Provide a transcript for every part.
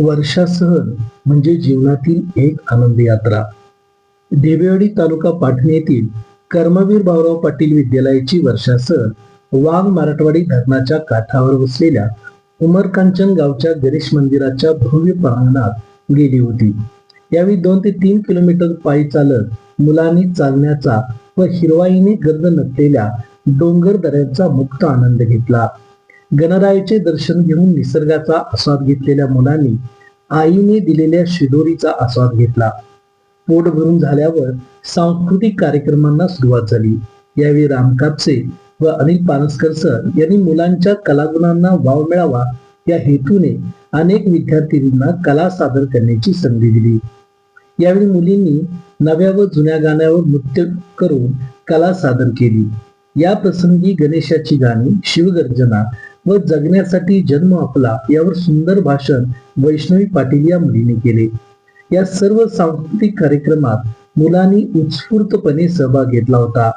वर्षा सहल म्हणजे जीवनातील एक आनंद यात्रा देवेवाडी तालुका पाटणी येथील कर्मवीर भाऊराव पाटील विद्यालयाची वर्षा सहल वाघ मराठवाडी धरणाच्या काठावर बसलेल्या उमरकांचन गावच्या गणेश मंदिराच्या भव्य प्रांगणात गेली होती. यावेळी दोन ते तीन किलोमीटर पायी चालत मुलांनी चालण्याचा व हिरवाईने गर्द नसलेल्या डोंगर दऱ्यांचा मुक्त आनंद घेतला. गणरायाचे दर्शन घेऊन निसर्गाचा आस्वाद घेतलेल्या मुलांनी आईने दिलेल्या शिदोरीचा आस्वाद घेतला. पोट भरून झाल्यावर सांस्कृतिक कार्यक्रमांना सुरुवात झाली. यावेळी राम कापसे व अनिल पानसकर सर यांनी मुलांच्या कलागुणांना वाव मिळावा या हेतूने अनेक विद्यार्थिनींना कला सादर करण्याची संधी दिली. यावेळी मुलींनी नव्या व जुन्या गाण्यावर नृत्य करून कला सादर केली. या प्रसंगी गणेशाची गाणी शिवगर्जना व जगण्यासाठी जन्म आपला यावर सुंदर भाषण वैष्णवी पाटील या मुलीने केले. या सर्व सांस्कृतिक कार्यक्रमात मुलांनी उत्स्फूर्तपणे सहभाग घेतला होता.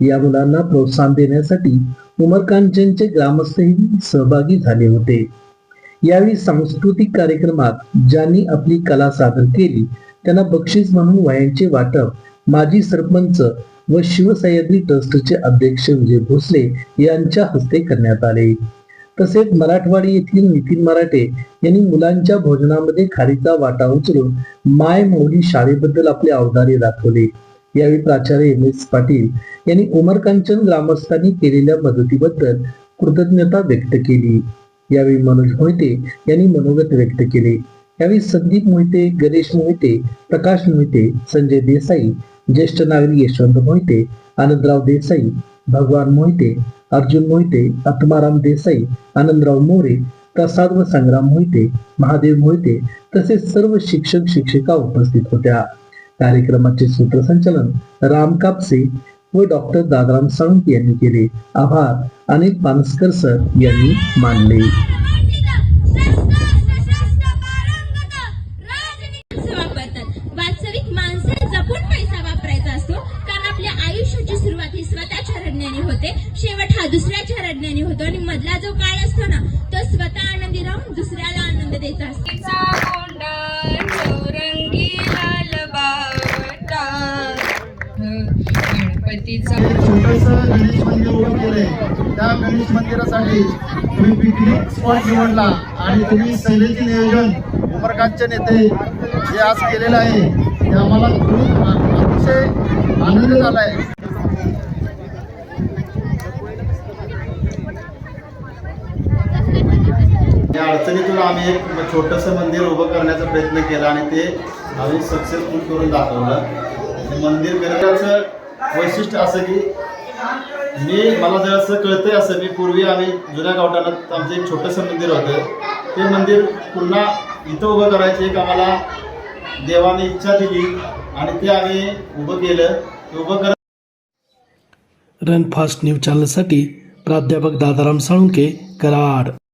या मुलांना प्रोत्साहन देण्यासाठी उमरकांचनचे ग्रामस्थही सहभागी झाले होते. यावेळी सांस्कृतिक कार्यक्रमात ज्यांनी आपली कला सादर केली त्यांना बक्षीस म्हणून वयांचे वाटप माजी सरपंच व शिवसह्याद्री ट्रस्टचे अध्यक्ष विजय भोसले यांच्या हस्ते करण्यात आले. तसेच मराठवाडी येथील नितीन मराठे यांनी मुलांच्या भोजनामध्ये खारीचा वाटा उचलून माय मौली शाळेबद्दल आपले अवधार्य दाखवले. यावेळी प्राचार्य एम एस पाटील यांनी उमरकांचन ग्रामस्थांनी केलेल्या मदतीबद्दल कृतज्ञता व्यक्त केली. यावेळी मनोज मोहिते यांनी मनोगत व्यक्त केले. यावेळी संदीप मोहिते गणेश मोहिते प्रकाश मोहिते संजय देसाई ज्येष्ठ नागरिक यशवंत मोहिते आनंदराव देसाई भगवान मोहिते अर्जुन मोहिते आत्माराम देसाई आनंदराव मोरे प्रसाद व संग्राम मोहिते महादेव मोहिते तसेच सर्व शिक्षक शिक्षिका उपस्थित होत्या. कार्यक्रमाचे सूत्रसंचालन राम कापसे व डॉक्टर दादाराम साळुंके यांनी केले. आभार. अनेक पानसकर सर यांनी मानले. आयुष्याची सुरुवात ही स्वतःच्या रडण्याने होते. शेवट हा दुसऱ्याच्या रडण्याने होतो. आणि मधला जो काळ असतो ना तो स्वतः आनंदी राहून दुसऱ्याला आनंद द्यायचा असतो. तिचा गोंडा चौरंगी लाल बावटा. गणपतीचा छोटस गणेश मंदिर उभं केलंय. त्या गणेश मंदिरासाठी तुम्ही पिकनिक स्पॉट निवडला. आणि तुम्ही सहलीचे नियोजन उमरकांतचे नेते जे आज केलेलं आहे ते आम्हाला खूप अतिशय आनंद झाला आहे या अडचणीतून आम्ही एक छोटंसं मंदिर उभं करण्याचा प्रयत्न केला आणि ते आम्ही सक्सेसफुल करून दाखवलं. मंदिर करण्याचं वैशिष्ट्य असं की मी मला जर असं कळतंय असं मी पूर्वी आम्ही जुन्या गावठाणात आमचं एक छोटंसं मंदिर होतं. ते मंदिर पुन्हा इथं उभं करायची एक आम्हाला देवाने इच्छा दिली आणि ते आम्ही उभं केलं. ते उभं कर रन फास्ट न्यूज चॅनलसाठी प्राध्यापक दादाराम साळुंके कराड.